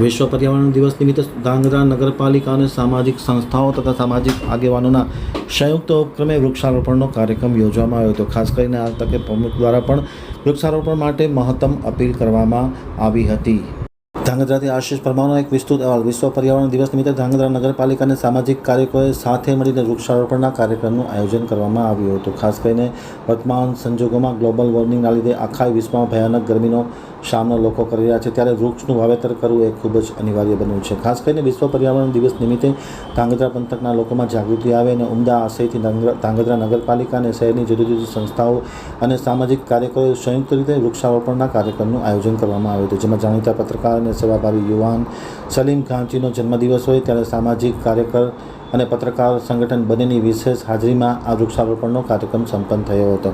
વિશ્વ પર્યાવરણ દિવસ નિમિત્તે ધાંગધ્રા નગરપાલિકા અને સામાજિક સંસ્થાઓ તથા સામાજિક આગેવાનોના સંયુક્ત ઉપક્રમે વૃક્ષારોપણનો કાર્યક્રમ યોજવામાં આવ્યો હતો. ખાસ કરીને આ તકે પ્રમુખ દ્વારા પણ વૃક્ષારોપણ માટે મહત્તમ અપીલ કરવામાં આવી હતી. ધાંગધ્રાથી આશીષ પરમારનો એક વિસ્તૃત અહેવાલ. વિશ્વ પર્યાવરણ દિવસ નિમિત્તે ધ્રાંગધ્રા નગરપાલિકા અને સામાજિક કાર્યકરોએ સાથે મળીને વૃક્ષારોપણના કાર્યક્રમનું આયોજન કરવામાં આવ્યું હતું. ખાસ કરીને વર્તમાન સંજોગોમાં ગ્લોબલ વોર્મિંગના લીધે આખા વિશ્વમાં ભયાનક ગરમીનો સામનો લોકો કરી રહ્યા છે. ત્યારે વૃક્ષનું વાવેતર કરવું એ ખૂબ જ અનિવાર્ય બન્યું છે. ખાસ કરીને વિશ્વ પર્યાવરણ દિવસ નિમિત્તે ધ્રાંગધ્રા પંથકના લોકોમાં જાગૃતિ આવે અને ઉમદા આશયથી ધાંગધ્રા નગરપાલિકા અને શહેરની જુદી જુદી સંસ્થાઓ અને સામાજિક કાર્યકરોએ સંયુક્ત રીતે વૃક્ષારોપણના કાર્યક્રમનું આયોજન કરવામાં આવ્યું હતું, જેમાં જાણીતા પત્રકાર અને સેવાભાવી યુવાન સલીમ ખાંચીનો જન્મદિવસ હોય ત્યારે સામાજિક કાર્યકર અને પત્રકાર સંગઠન બંનેની વિશેષ હાજરીમાં આ વૃક્ષારોપણનો કાર્યક્રમ સંપન્ન થયો હતો.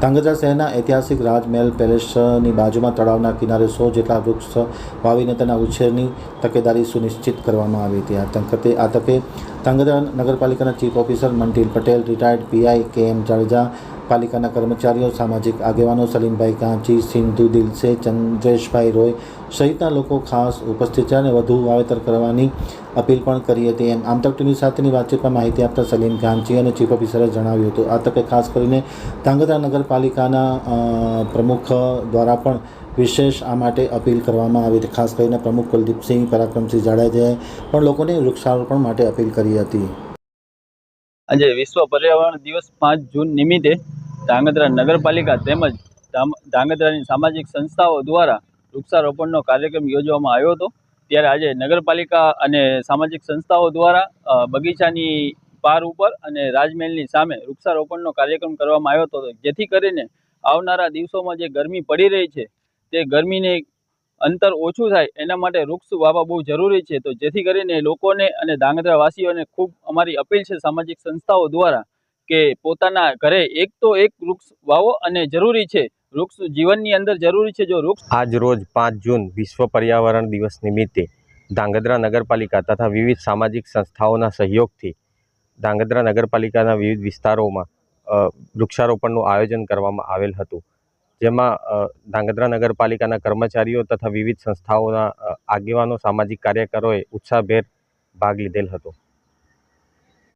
ધાંગધ્રા શહેરના ઐતિહાસિક રાજમહેલ પેલેસની બાજુમાં તળાવના કિનારે સો જેટલા વૃક્ષ વાવીને તેના ઉછેરની તકેદારી સુનિશ્ચિત કરવામાં આવી હતી. આ તકે આ તકે ધાંગધ્રા નગરપાલિકાના chief officer Mantil Patel, retired PI K M Jadeja પાલિકાના કર્મચારીઓ, સામાજિક આગેવાનો સલીમભાઈ કાંચી, સિંધુ દિલસે ચંદ્રેશભાઈ રોય સહિતના લોકો ખાસ ઉપસ્થિત છે અને વધુ વાવેતર કરવાની અપીલ પણ કરી હતી. એમ આમતક સાથેની વાતચીતમાં માહિતી આપતા સલીમ કાંચી અને ચીફ ઓફિસરે જણાવ્યું હતું. આ તકે ખાસ કરીને ધાંગધ્રા નગરપાલિકાના પ્રમુખ દ્વારા પણ વિશેષ આ માટે અપીલ કરવામાં આવી હતી. ખાસ કરીને પ્રમુખ કુલદીપસિંહ પરાક્રમસિંહ જાડેજાએ પણ લોકોને વૃક્ષારોપણ માટે અપીલ કરી હતી. આજે વિશ્વ પર્યાવરણ દિવસ પાંચ જૂન નિમિત્તે ધાંગધ્રા નગરપાલિકા તેમજ ધાંગધ્રાની સામાજિક સંસ્થાઓ દ્વારા વૃક્ષારોપણનો કાર્યક્રમ યોજવામાં આવ્યો હતો. ત્યારે આજે નગરપાલિકા અને સામાજિક સંસ્થાઓ દ્વારા બગીચાની પાર ઉપર અને રાજમહેલની સામે વૃક્ષારોપણનો કાર્યક્રમ કરવામાં આવ્યો હતો. જેથી કરીને આવનારા દિવસોમાં જે ગરમી પડી રહી છે, તે ગરમીને અંતર ઓછું થાય એના માટે વૃક્ષ વાવવા બહુ જરૂરી છે. તો જેથી કરીને લોકોને અને ધાંગધ્રાવાસીઓને ખૂબ અમારી અપીલ છે સામાજિક સંસ્થાઓ દ્વારા કે પોતાના ઘરે એક તો એક વૃક્ષ વાવો અને જરૂરી છે, વૃક્ષ જીવનની અંદર જરૂરી છે જો વૃક્ષ આજ રોજ પાંચ જૂન વિશ્વ પર્યાવરણ દિવસ નિમિત્તે ધાંગધ્રા નગરપાલિકા તથા વિવિધ સામાજિક સંસ્થાઓના સહયોગથી ધાંગધ્રા નગરપાલિકાના વિવિધ વિસ્તારોમાં વૃક્ષારોપણનું આયોજન કરવામાં આવેલ હતું. જેમાં ધાંગધ્રા નગરપાલિકાના કર્મચારીઓ તથા વિવિધ સંસ્થાઓના આગેવાનો, સામાજિક કાર્યકરોએ ઉત્સાહભેર ભાગ લીધેલ હતો.